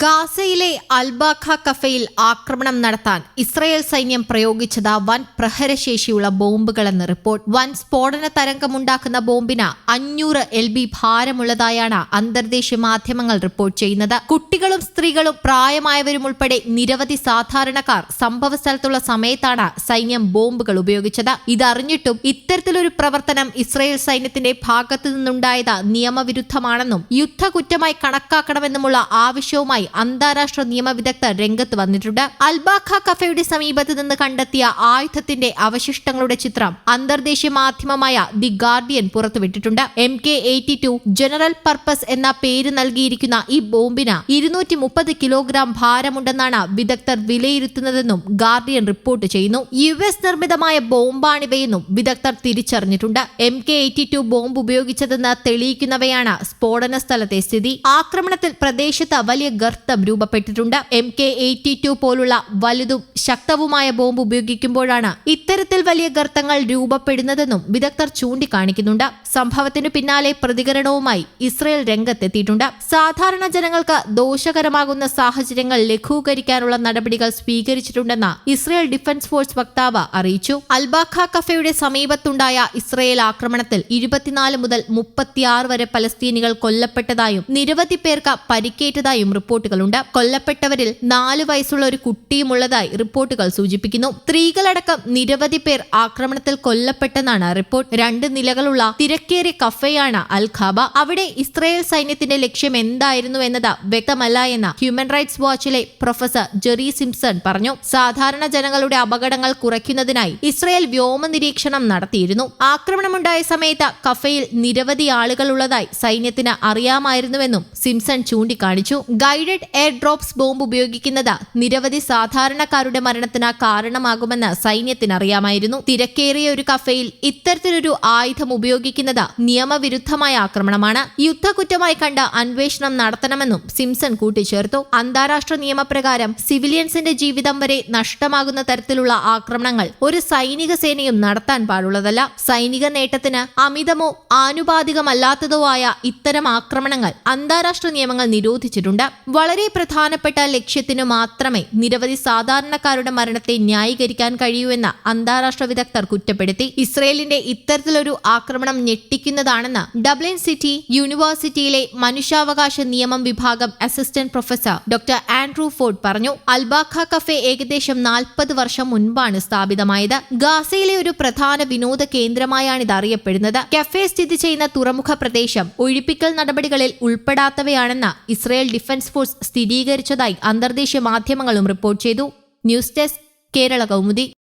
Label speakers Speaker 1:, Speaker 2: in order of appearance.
Speaker 1: ഗാസയിലെ അൽബാഖ കഫയിൽ ആക്രമണം നടത്താൻ ഇസ്രയേൽ സൈന്യം പ്രയോഗിച്ചത് വൻ പ്രഹരശേഷിയുള്ള ബോംബുകളെന്ന് റിപ്പോർട്ട്. വൻ സ്ഫോടന തരംഗമുണ്ടാക്കുന്ന ബോംബിന് അഞ്ഞൂറ് എൽ ബി ഭാരമുള്ളതായാണ് അന്തർദേശീയ മാധ്യമങ്ങൾ റിപ്പോർട്ട് ചെയ്യുന്നത്. കുട്ടികളും സ്ത്രീകളും പ്രായമായവരും ഉൾപ്പെടെ നിരവധി സാധാരണക്കാർ സംഭവ സ്ഥലത്തുള്ള സമയത്താണ് സൈന്യം ബോംബുകൾ ഉപയോഗിച്ചത്. ഇതറിഞ്ഞിട്ടും ഇത്തരത്തിലൊരു പ്രവർത്തനം ഇസ്രയേൽ സൈന്യത്തിന്റെ ഭാഗത്തു നിന്നുണ്ടായത് നിയമവിരുദ്ധമാണെന്നും യുദ്ധകുറ്റമായി കണക്കാക്കണമെന്നുമുള്ള ആവശ്യവുമായി അന്താരാഷ്ട്ര നിയമ വിദഗ്ധർ രംഗത്ത് വന്നിട്ടുണ്ട്. അൽബാഖ കഫയുടെ സമീപത്ത് നിന്ന് കണ്ടെത്തിയ ആയുധത്തിന്റെ അവശിഷ്ടങ്ങളുടെ ചിത്രം അന്തർദേശീയ മാധ്യമമായ the Guardian പുറത്തുവിട്ടിട്ടുണ്ട്. M K eighty two general purpose എന്ന പേര് നൽകിയിരിക്കുന്ന ഈ ബോംബിന് ഇരുന്നൂറ്റി മുപ്പത് കിലോഗ്രാം ഭാരമുണ്ടെന്നാണ് വിദഗ്ധർ വിലയിരുത്തുന്നതെന്നും ഗാർഡിയൻ റിപ്പോർട്ട് ചെയ്യുന്നു. യു എസ് നിർമ്മിതമായ ബോംബാണിവയെന്നും വിദഗ്ധർ തിരിച്ചറിഞ്ഞിട്ടുണ്ട്. M K eighty two bomb ഉപയോഗിച്ചതെന്ന് തെളിയിക്കുന്നവയാണ് സ്ഫോടന സ്ഥലത്തെ സ്ഥിതി. ആക്രമണത്തിൽ പ്രദേശത്ത് വലിയ ഗർത്തം രൂപപ്പെട്ടിട്ടുണ്ട്. എം കെ എയ്റ്റി ടു പോലുള്ള വലുതും ശക്തവുമായ ബോംബ് ഉപയോഗിക്കുമ്പോഴാണ് ഇത്തരത്തിൽ വലിയ ഗർത്തങ്ങൾ രൂപപ്പെടുന്നതെന്നും വിദഗ്ധർ ചൂണ്ടിക്കാണിക്കുന്നുണ്ട്. സംഭവത്തിനു പിന്നാലെ പ്രതികരണവുമായി ഇസ്രയേൽ രംഗത്തെത്തിയിട്ടുണ്ട്. സാധാരണ ജനങ്ങൾക്ക് ദോഷകരമാകുന്ന സാഹചര്യങ്ങൾ ലഘൂകരിക്കാനുള്ള നടപടികൾ സ്വീകരിച്ചിട്ടുണ്ടെന്ന് ഇസ്രയേൽ ഡിഫൻസ് ഫോഴ്സ് വക്താവ് അറിയിച്ചു. അൽബാഖ കഫയുടെ സമീപത്തുണ്ടായ ഇസ്രയേൽ ആക്രമണത്തിൽ ഇരുപത്തിനാല് മുതൽ മുപ്പത്തിയാറ് വരെ പലസ്തീനികൾ കൊല്ലപ്പെട്ടതായും നിരവധി പേർക്ക് പരിക്കേറ്റതായും റിപ്പോർട്ടുകളുണ്ട്. കൊല്ലപ്പെട്ടവരിൽ നാല് വയസ്സുള്ള ഒരു കുട്ടിയുമുള്ളതായി റിപ്പോർട്ടുകൾ സൂചിപ്പിക്കുന്നു. സ്ത്രീകളടക്കം നിരവധി പേർ ആക്രമണത്തിൽ കൊല്ലപ്പെട്ടെന്നാണ് റിപ്പോർട്ട്. രണ്ട് നിലകളുള്ള തിരക്കേറിയ കഫയാണ് അൽ ഖാബ. അവിടെ ഇസ്രായേൽ സൈന്യത്തിന്റെ ലക്ഷ്യം എന്തായിരുന്നു എന്നത് വ്യക്തമല്ല എന്ന് ഹ്യൂമൻ റൈറ്റ്സ് വാച്ചിലെ പ്രൊഫസർ ജെറി സിംസൺ പറഞ്ഞു. സാധാരണ ജനങ്ങളുടെ അപകടങ്ങൾ കുറയ്ക്കുന്നതിനായി ഇസ്രായേൽ വ്യോമ നിരീക്ഷണം നടത്തിയിരുന്നു. ആക്രമണമുണ്ടായ സമയത്ത് കഫയിൽ നിരവധി ആളുകളുള്ളതായി സൈന്യത്തിന് അറിയാമായിരുന്നുവെന്നും സിംസൺ ചൂണ്ടിക്കാണിച്ചു. ഗൈഡഡ് എയർ ഡ്രോപ്സ് ബോംബ് ഉപയോഗിക്കുന്നത് നിരവധി സാധാരണക്കാരുടെ മരണത്തിന് കാരണമാകുമെന്ന് സൈന്യത്തിന് അറിയാമായിരുന്നു തിരക്കേറിയ ഒരു കഫയിൽ ഇത്തരത്തിലൊരു ആയുധം ഉപയോഗിക്കുന്നത് നിയമവിരുദ്ധമായ ആക്രമണമാണ്. യുദ്ധകുറ്റമായി കണ്ട് അന്വേഷണം നടത്തണമെന്നും സിംസൺ കൂട്ടിച്ചേർത്തു. അന്താരാഷ്ട്ര നിയമപ്രകാരം സിവിലിയൻസിന്റെ ജീവിതം വരെ നഷ്ടമാകുന്ന തരത്തിലുള്ള ആക്രമണങ്ങൾ ഒരു സൈനിക സേനയും നടത്താൻ പാടുള്ളതല്ല. സൈനിക നേട്ടത്തിന് അമിതമോ ആനുപാതികമല്ലാത്തതോ ആയ ഇത്തരം ആക്രമണങ്ങൾ അന്താരാഷ്ട്ര നിയമങ്ങൾ നിരോധിച്ചിട്ടുണ്ട്. വളരെ പ്രധാനപ്പെട്ട ലക്ഷ്യത്തിനു മാത്രമേ നിരവധി സാധാരണക്കാരുടെ മരണത്തെ ന്യായീകരിക്കാൻ കഴിയൂ എന്ന് അന്താരാഷ്ട്ര വിദഗ്ധർ കുറ്റപ്പെടുത്തി. ഇസ്രയേലിന്റെ ഇത്തരത്തിലൊരു ആക്രമണം ഞെട്ടിക്കുന്നതാണെന്ന് ഡബ്ലിൻ സിറ്റി യൂണിവേഴ്സിറ്റിയിലെ മനുഷ്യാവകാശ നിയമം വിഭാഗം assistant professor doctor Andrew Ford പറഞ്ഞു. അൽബാഖ കഫേ ഏകദേശം നാൽപ്പത് വർഷം മുൻപാണ് സ്ഥാപിതമായത്. ഗാസയിലെ ഒരു പ്രധാന വിനോദ കേന്ദ്രമായാണ് ഇത് അറിയപ്പെടുന്നത്. കഫെ സ്ഥിതി ചെയ്യുന്ന തുറമുഖ പ്രദേശം ഒഴിപ്പിക്കൽ നടപടികളിൽ ഉൾപ്പെടാത്തവയാണെന്ന് ഇസ്രയേൽ ഡിഫൻസ് ഫോഴ്സ് സ്ഥിരീകരിച്ചതായി അന്തർദേശീയ മാധ്യമങ്ങളും റിപ്പോർട്ട് ചെയ്തു. News desk Kerala Kaumudi.